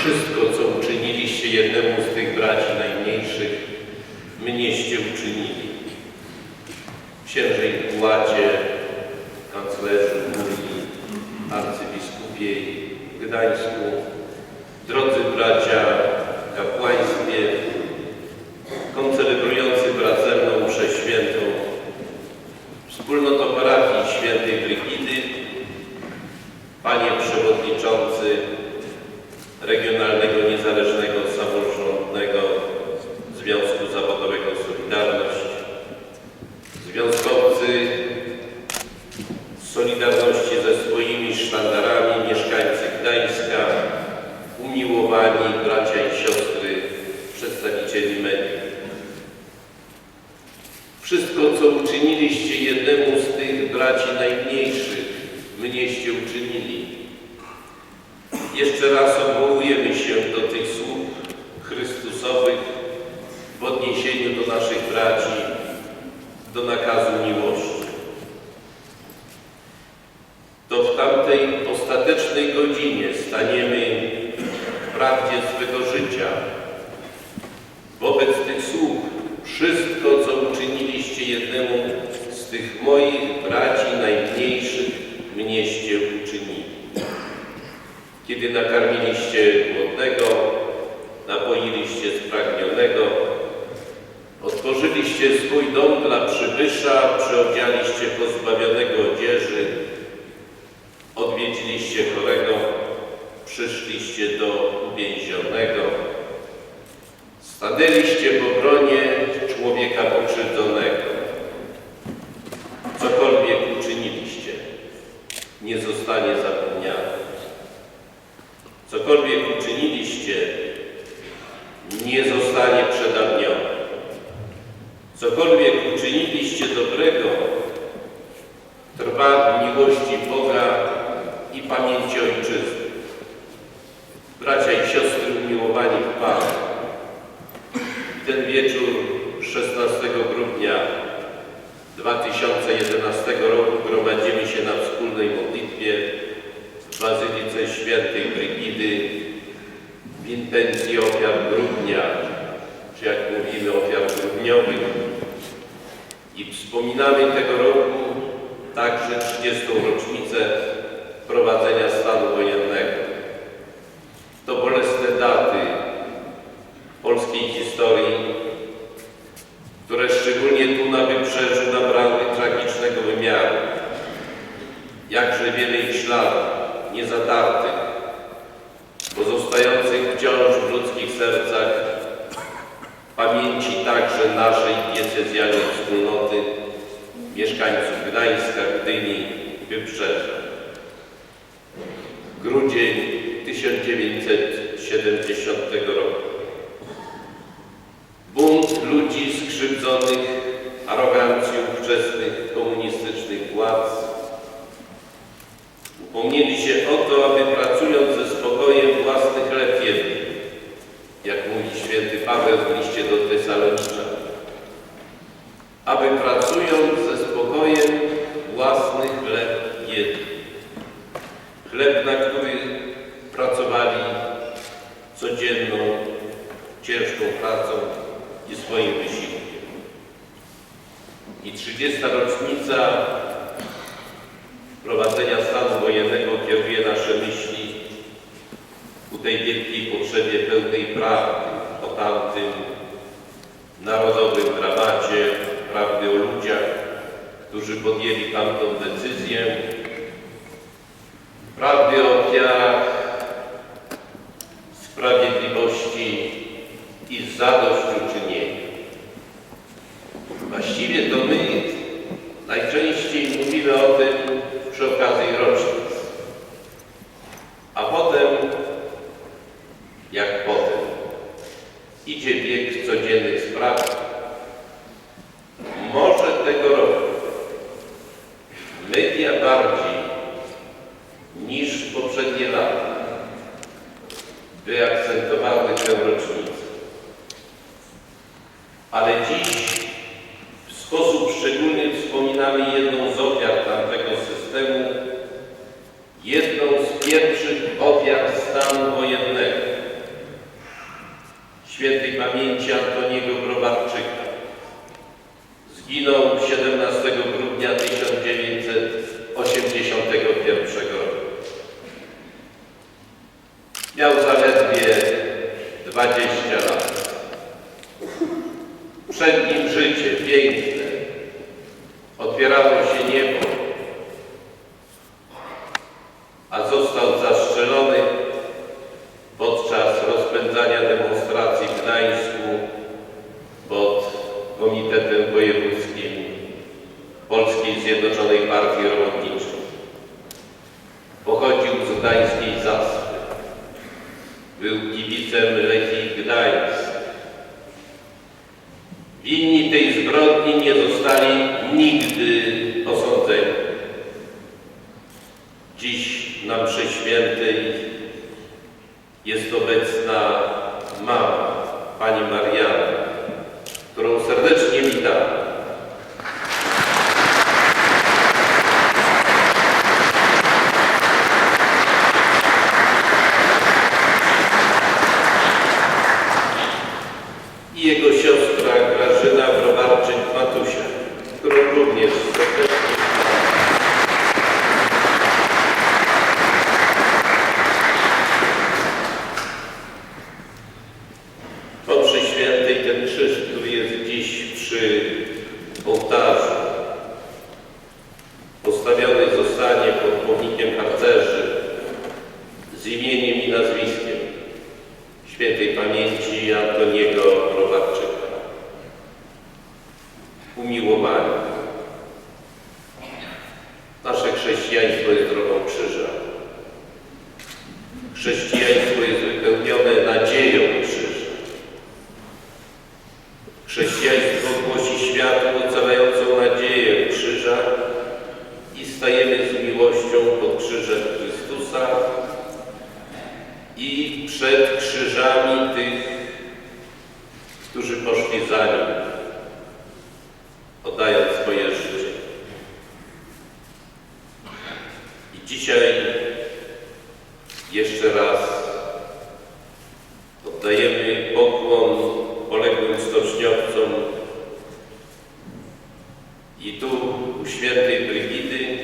Wszystko, co uczyniliście jednemu z tych braci najmniejszych, mnieście uczynili. Księże Inkulacie, kanclerzu Unii, arcybiskupiej w Gdańsku, drodzy bracia w kapłaństwie, koncelebrujący wraz ze mną mszę świętą, wspólnoto parafii świętej Brygidy, panie przewodniczący Regionalnego Niezależnego Samorządnego Związku Zawodowego Solidarność, związkowcy z Solidarności ze swoimi sztandarami, mieszkańcy Gdańska, umiłowani bracia i siostry, przedstawicieli mediów. Wszystko, co uczyniliście jednemu z tych braci najmniejszych, mnieście uczynili. Jeszcze raz odwołujemy się do tych słów Chrystusowych w odniesieniu do naszych braci, do nakazu miłości. To w tamtej ostatecznej godzinie staniemy w prawdzie swego życia. Wobec tych słów wszystko, co uczyniliście jednemu z tych moich braci najmniejszych, mnieście uczynili. Kiedy nakarmiliście głodnego, napoiliście spragnionego, otworzyliście swój dom dla przybysza, przyodzialiście pozbawionego odzieży, odwiedziliście chorego, przyszliście do uwięzionego, stanęliście w obronie człowieka pokrzywdzonego. Uczyniliście dobrego, trwa w miłości Boga i pamięci Ojczyzny. Bracia i siostry umiłowani w Panu, ten wieczór 16 grudnia 2011 roku gromadzimy się na wspólnej modlitwie w Bazylice Świętej Brygidy w intencji ofiar grudnia, czy jak mówimy ofiar grudniowych. I wspominamy tego roku także 30. rocznicę wprowadzenia stanu wojennego. To bolesne daty polskiej historii, które szczególnie tu na wybrzeżu nabrały tragicznego wymiaru. Jakże wiele ich śladów, niezatartych, pozostających wciąż w ludzkich sercach, pamięci także naszej diecezjalnej wspólnoty, mieszkańców Gdańska, Gdyni, Wybrzeża. Grudzień 1970 roku. Bunt ludzi skrzywdzonych arogancją ówczesnych komunistycznych władz. Upomnieli się o to, aby pracując ze spokojem własny chleb jedli, jak mówi święty Paweł w liście do Tesaloniczan. Aby pracując pamięci Antoniego Grobarczyka. Zginął 17 grudnia 1981 roku. Miał zaledwie 20 lat. Przed nim życie piękne otwierało się Winni tej zbrodni nie zostali nigdy osądzeni. Dziś na mszy świętej jest obecna mama, pani Mariana, którą serdecznie witamy. i jego siostra Grażyna Browarczyk-Matusia, którą również serdecznie witamy. Po mszy świętej ten krzyż, który jest dziś krzyżami tych, którzy poszli za nim, oddając swoje życie. I dzisiaj jeszcze raz oddajemy pokłon poległym stoczniowcom i tu u świętej Brygidy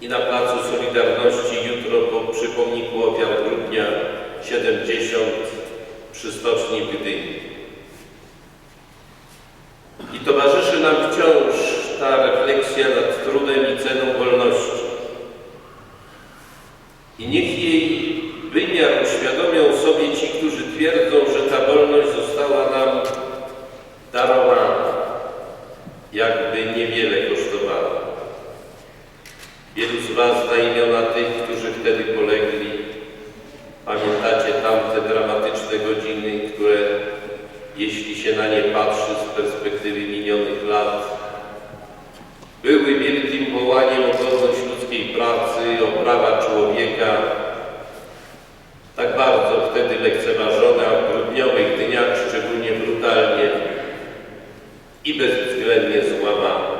i na Placu Solidarności jutro po przypomniku ofiar grudnia 70 przy Stoczni Gdyni. I towarzyszy nam wciąż ta refleksja nad trudem i ceną wolności. I niech jej wymiar uświadomią sobie ci, którzy twierdzą, że ta wolność została nam darowana, jakby niewiele kosztowała. Wielu z Was zna imiona tych, którzy wtedy polegli. Pamiętacie tamte dramatyczne godziny, które, jeśli się na nie patrzy z perspektywy minionych lat, były wielkim wołaniem o godność ludzkiej pracy, o prawa człowieka, tak bardzo wtedy lekceważone, a w grudniowych dniach szczególnie brutalnie i bezwzględnie złamane.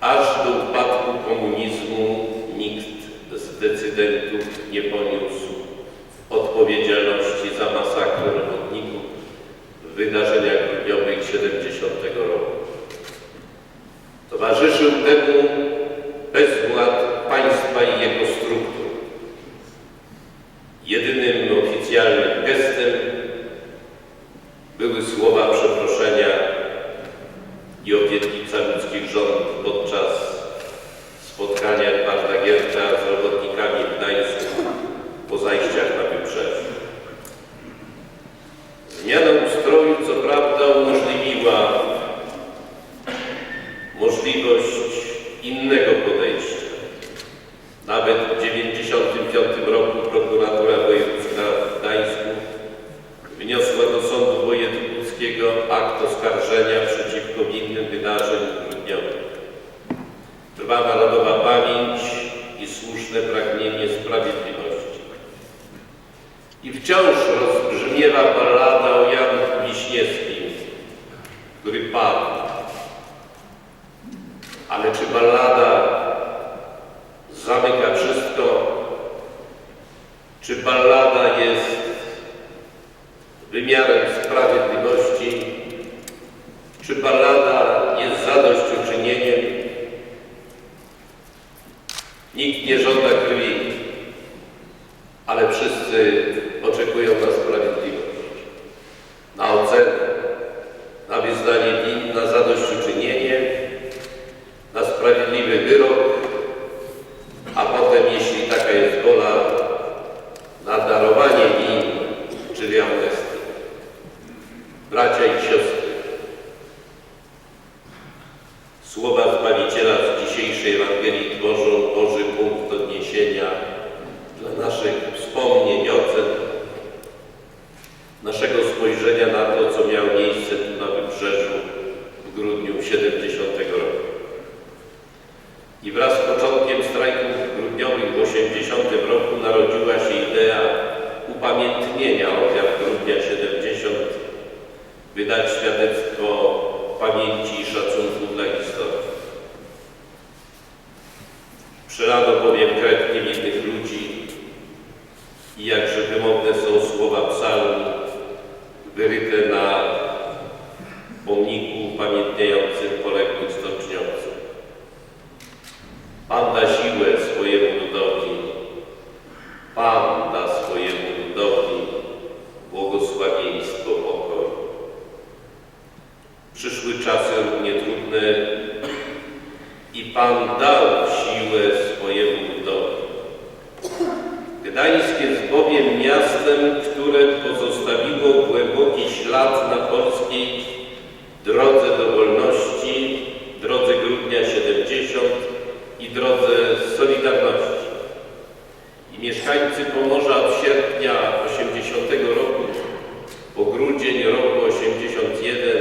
Aż do upadku komunizmu nikt z decydentów nie poniósł odpowiedzialności za masakrę robotników w wydarzeniach grudniowych 70 roku. Towarzyszył temu bezwład Nawet w 1995 roku prokuratura wojewódzka w Gdańsku wniosła do Sądu Wojewódzkiego akt oskarżenia przeciwko winnym wydarzeń grudniowych. Trwa narodowa pamięć i słuszne pragnienie sprawiedliwości. I wciąż rozbrzmiewa ballada o Janu Wiśniewskim, który padł. Ale czy ballada zamyka wszystko? Czy ballada jest wymiarem sprawiedliwości? Czy ballada jest zadośćuczynieniem? Nikt nie żąda krwi, ale wszyscy imienia ofiar grudnia 70 wydać świadectwo Pan dał siłę swojemu ludowi. Gdańsk jest bowiem miastem, które pozostawiło głęboki ślad na polskiej drodze do wolności, drodze grudnia 70 i drodze Solidarności. I mieszkańcy Pomorza od sierpnia 80 roku po grudzień roku 81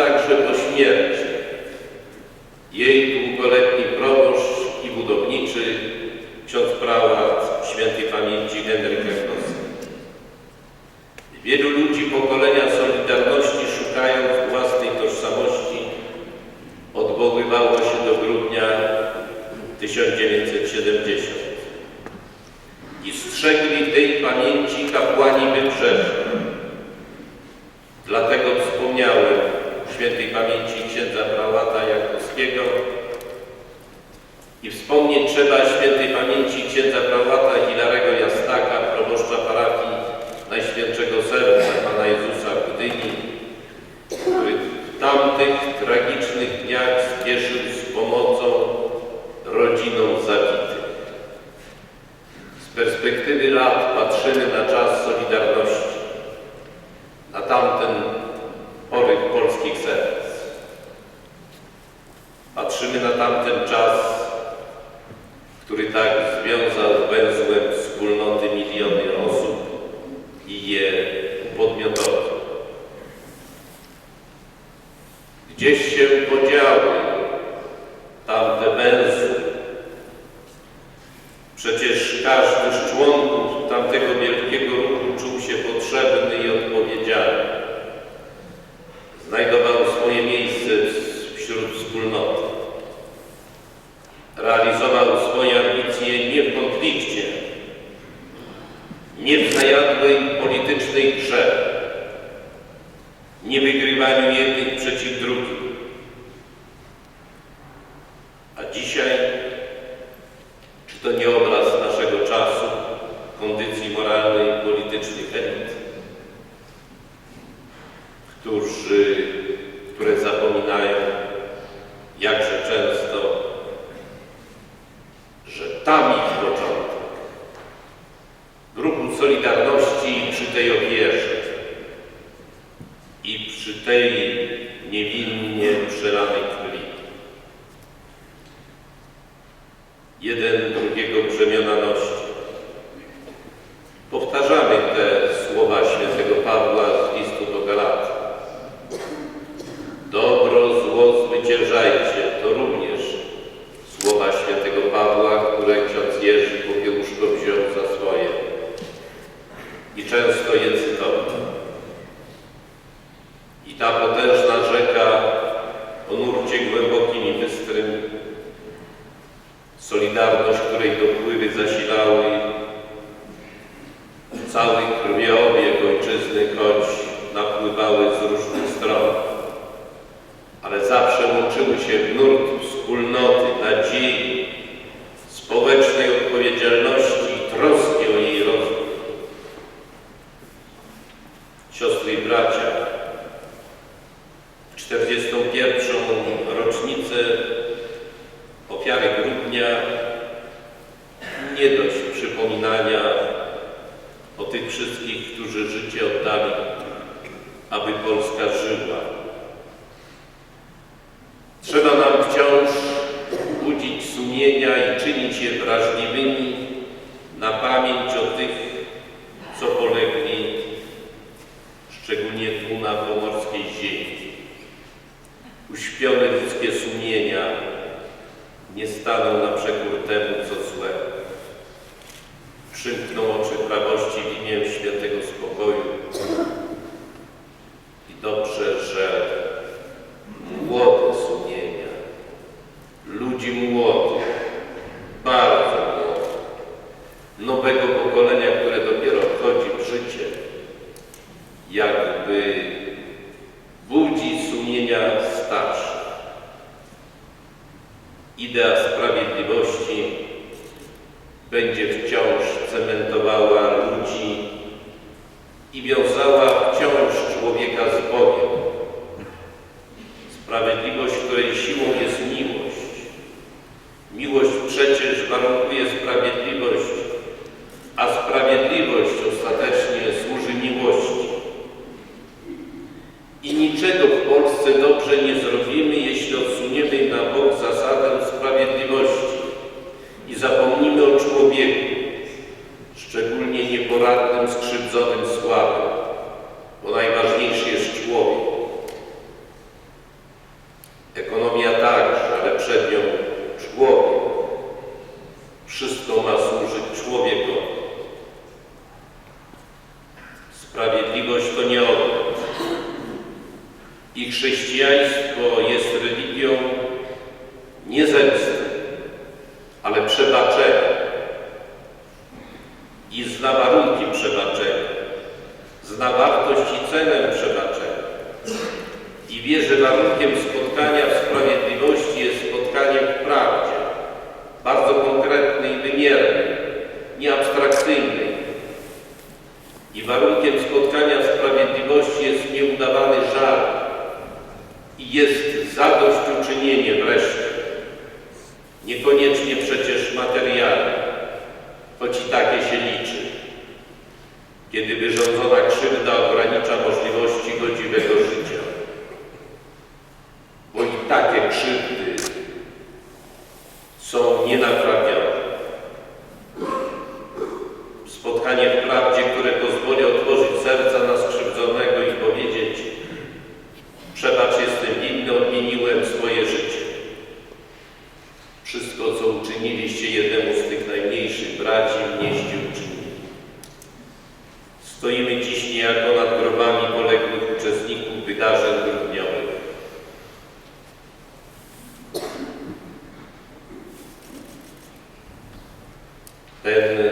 także po śmierci. Jej długoletni proboszcz i budowniczy, ksiądz prałat świętej pamięci Henryk Jankowski. Wielu ludzi pokolenia Solidarności szukając własnej tożsamości odwoływało się do grudnia 1970 i strzegli tej pamięci kapłani Wybrzeża. Dlatego wspomniałem, świętej pamięci księdza prałata Jakowskiego i wspomnieć trzeba świętej pamięci księdza prałata Przecież każdy z członków tamtego wielkiego ruchu czuł się potrzebny i odpowiedzialny. Znajdował swoje miejsce wśród wspólnoty. tam ich początek. Ruchu Solidarności przy tej ofierze i przy tej Solidarność, której dopływy zasilały cały krwiobieg ojczyzny, choć napływały z różnych stron, ale zawsze łączyły się w nurt imienia i czynić je wrażliwymi na pamięć o tych, co polegli, szczególnie tu na pomorskiej ziemi. Uśpione ludzkie sumienia nie staną na przekór temu, co złe. Przymkną oczy prawości w imię świętego spokoju idea sprawiedliwości będzie wciąż cementowała ludzi i wiązała pragnienie wreszcie, niekoniecznie przecież materialne, choć i takie się liczy. Kiedy wyrządzona krzywda ogranicza możliwości godziwego życia, then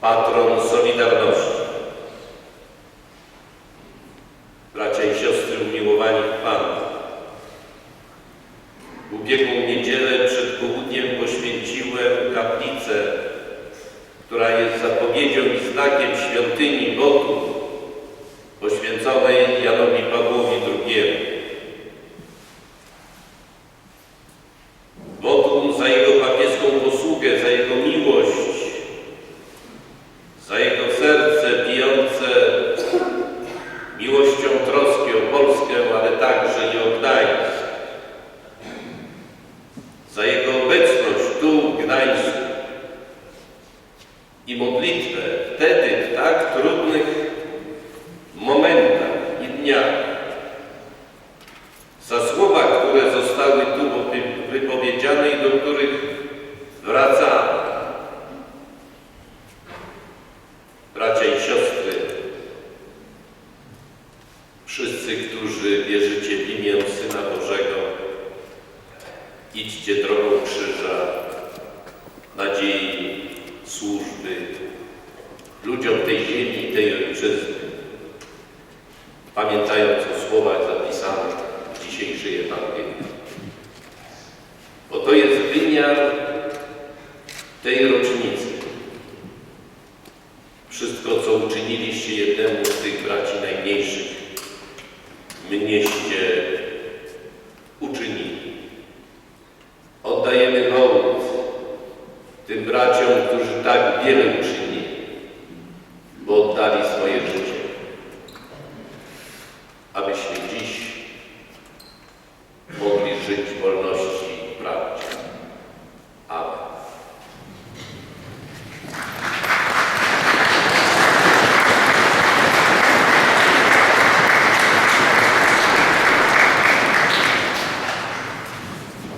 patron Solidarności. tej rocznicy wszystko, co uczyniliście jednemu z tych braci najmniejszych, mnieście uczynili. Oddajemy hołd tym braciom, którzy tak wiele